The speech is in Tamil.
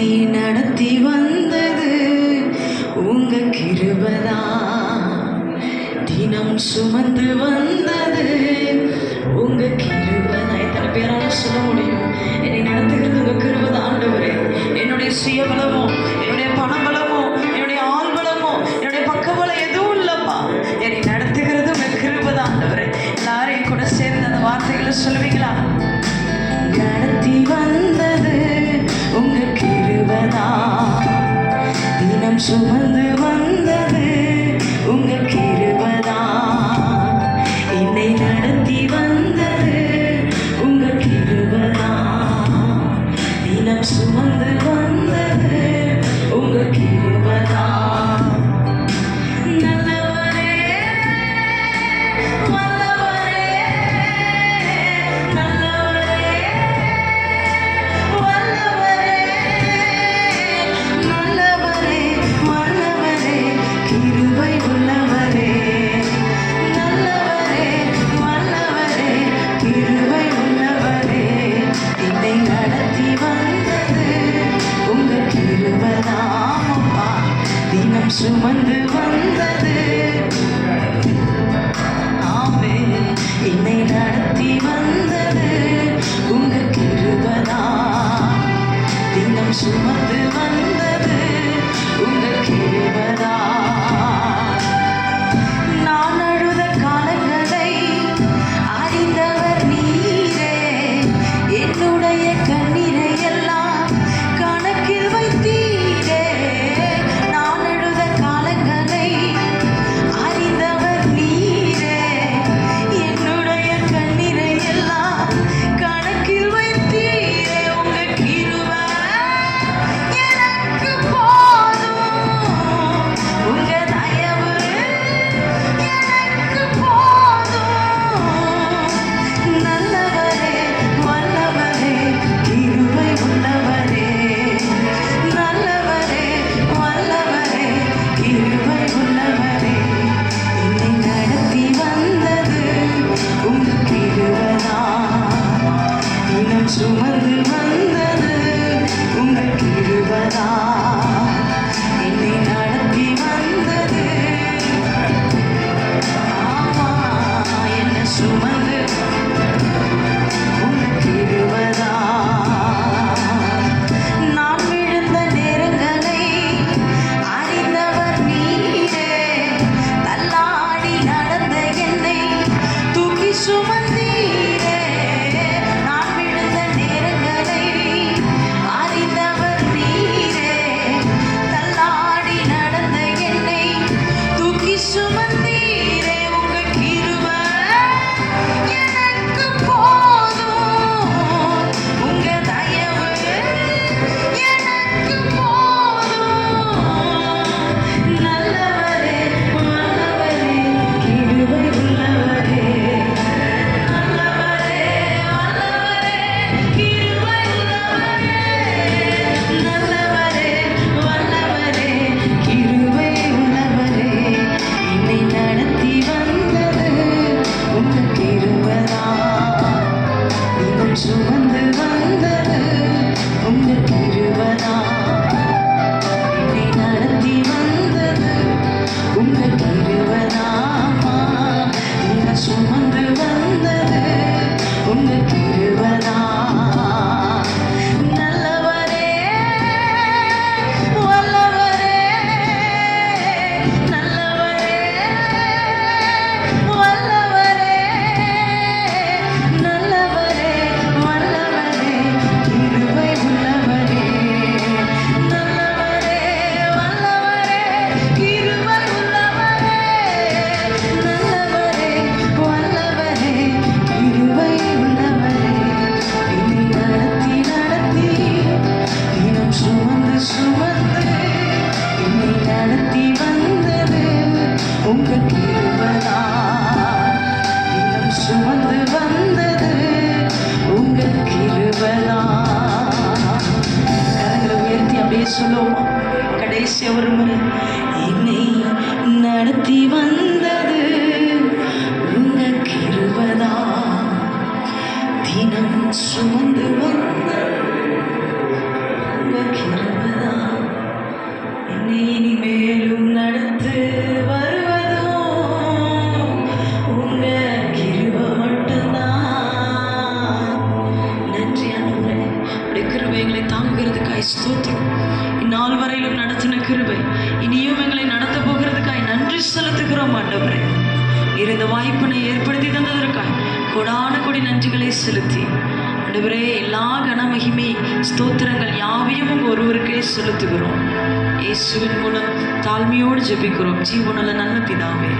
என்னை நடத்தி வந்தது உங்க கிருபதா. தினம் சுமந்து வந்தது உங்க கிருபதா. எத்தனை பேரால சொல்ல முடியும்? என்னை நடத்துகிறது உங்க கிருபதா ஆண்டவரே. என்னுடைய சுயபலமோ என்னுடைய பணபலமோ என்னுடைய ஆள்பலமோ என்னுடைய பக்கபலம் எதுவும் இல்லப்பா என்னை நடத்துகிறது உங்க கிருபதா ஆண்டவரே. எல்லாரையும் கூட சேர்ந்து அந்த வார்த்தைகளை சொல்லுவீங்க. mhm தேடி வந்தது உங்கள் கிருபதா தினம் சுமந்து வந்தது உங்கள் கிரு 我们 சொல்லுவோமா கடைசி ஒரு முறை என்னை நடத்தி வந்தது. உங்க கிருபதா தினம் சுமந்து வந்த என்னை இனிமேலும் தாங்குகிறதுக்காய் ஸ்தோத்திரம். இந்நாள் வரையிலும் நடத்தின கிருபை இனியும் எங்களை நடத்த போகிறதுக்காய் நன்றி செலுத்துகிறோம் ஆண்டவரே. இருந்த வாய்ப்பினை ஏற்படுத்தி தந்ததற்காய் கொடான கொடி நன்றிகளை செலுத்தி. ஆண்டவரே எல்லா கனமகிமை ஸ்தோத்திரங்கள் யாவையும் ஒருவருக்கே செலுத்துகிறோம். இயேசுவின் மூலம் தாழ்மையோடு ஜெபிக்கிறோம். ஜீவனுள்ள நல்ல பிதாவே.